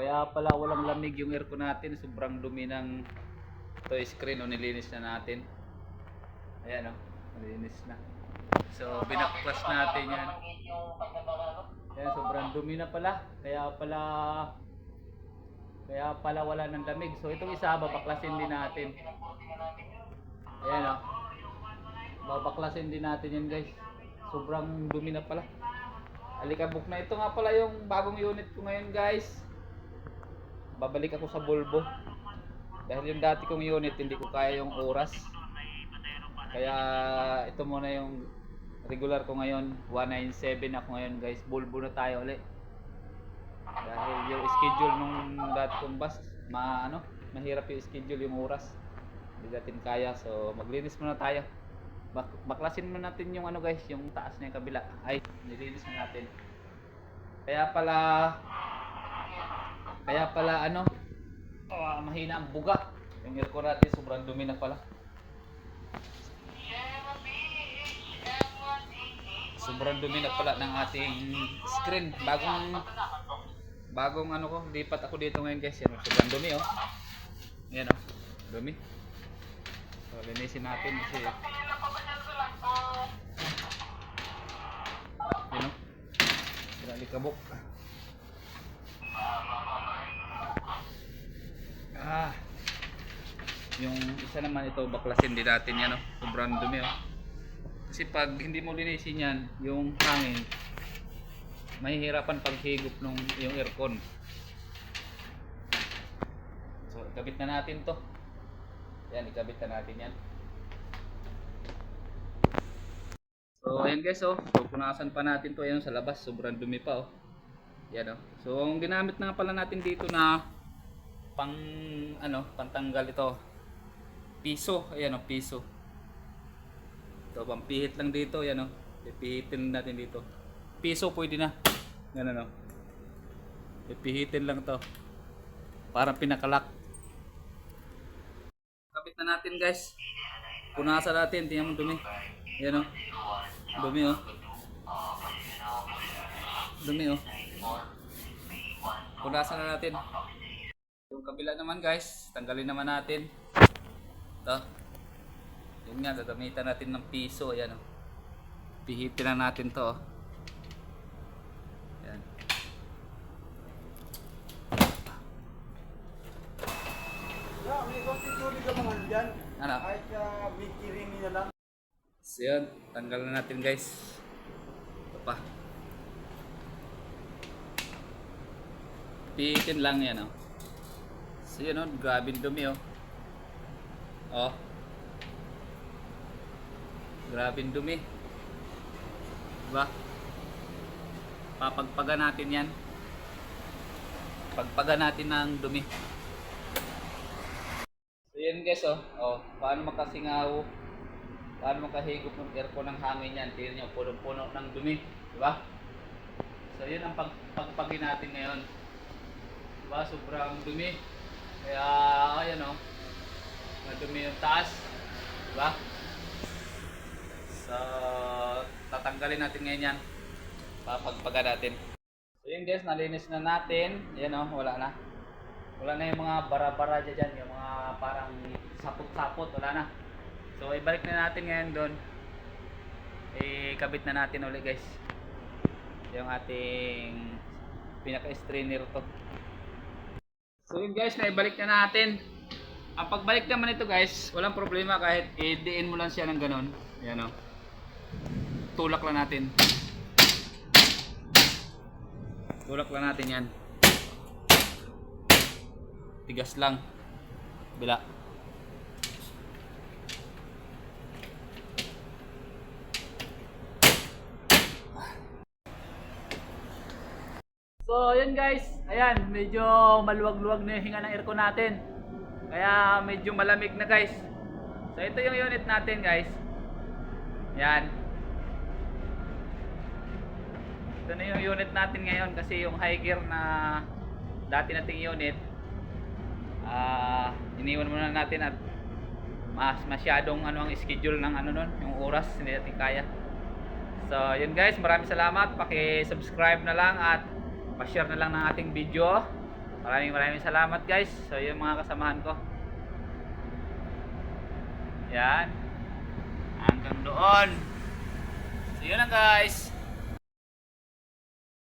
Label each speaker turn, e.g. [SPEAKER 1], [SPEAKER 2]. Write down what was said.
[SPEAKER 1] Kaya pala walang lamig yung aircon natin. Sobrang dumi ng to screen o nilinis na natin. Ayan o, nilinis na. So, binaklas natin yan. Ayan, sobrang dumi na pala. Kaya pala kaya pala wala ng lamig. So, itong isa, babaklasin din natin. Ayan o. Babaklasin din natin yan guys. Sobrang dumi na pala. Alikabok na. Ito nga pala yung bagong unit ko ngayon guys. Babalik ako sa Volvo. Dahil yung dati kong unit, hindi ko kaya yung oras. Kaya ito muna yung regular ko ngayon. 197 ako ngayon guys. Volvo na tayo ulit. Dahil yung schedule nung dati kong bus, ma, ano, mahirap yung schedule yung oras. Hindi natin kaya. So maglinis muna tayo. Bak baklasin muna natin yung ano guys, yung taas na yung kabila. Ay, nilinis na natin. Kaya pala kaya pala ano, ah, mahina ang buga. Yung aircon natin sobrang dumi na pala. Sobrang dumi na pala ng ating screen. Bagong bagong ano ko, lipat ako dito ngayon guys. Yan, sobrang dumi oh. Yan oh, dumi. So, linisin natin kasi Yan oh. Grabe kabok. Yung isa naman ito baklasin din natin yan oh. Sobrang dumi oh. Kasi pag hindi mo linisin yan, yung hangin, mahihirapan paghigop nung yung aircon. So, ikabit na natin to. Yan, ikabit na natin yan. So, ayan guys, oh. So, punasan pa natin to. Ayan, sa labas. Sobrang dumi pa, oh. Yan, oh. So, ang ginamit na pala natin dito na pang, ano, pantanggal ito. Piso. Ayan, oh, piso. Ito, pampihit lang dito. Yan, oh. Pipihitin natin dito. Piso pwede na. Ganun, oh. Pipihitin lang to. Parang pinakalak. Kapit na natin, guys. Punasan natin. Tingnan mo dumi. Yan, oh. Dumi, oh. Dumi, oh. Punasan na natin. Yung kabila naman, guys. Tanggalin naman natin. Ito. Yun nga, gagamitan natin ng piso. Ayan, oh. Pihitin na natin to, oh. Ayan. Ano?
[SPEAKER 2] Lang.
[SPEAKER 1] So yun, tanggal na natin guys. Ito pa. Pihitin lang yan oh. So yun oh, grabe yung dumi oh. Oh. Grabe dumi. Diba? Papagpaga natin yan. Pagpaga natin ng dumi. So yun guys oh. Oh, paano makasingaw paano makahigop ng aircon ng hangin yan tingnan nyo puno-puno ng dumi di ba so yun ang pag pagpagi natin ngayon di ba sobrang dumi kaya ayan o madumi yung taas di ba so tatanggalin natin ngayon yan papagpaga natin so yun guys nalinis na natin ayan o wala na wala na yung mga bara-bara dyan yung mga parang sapot-sapot wala na So ibalik na natin ngayon doon. Ikabit na natin ulit guys. Yung ating pinaka-strainer to. So yun guys, naibalik na natin. Ang pagbalik naman ito guys, walang problema kahit i-diin mo lang siya ng ganun. Yan o. Tulak lang natin. Tulak lang natin yan. Tigas lang. Bila. So, yun guys. Ayan, medyo maluwag-luwag na yung hinga ng aircon natin. Kaya medyo malamig na guys. So, ito yung unit natin guys. Yan. Ito na yung unit natin ngayon kasi yung high gear na dati nating unit ah iniwan muna natin at mas masyadong ano ang schedule ng ano nun, yung oras hindi natin kaya. So, yun guys, maraming salamat. Paki-subscribe na lang at pa-share na lang ng ating video. Maraming maraming salamat guys. So yun mga kasamahan ko. Yan. Hanggang doon. So yun lang guys.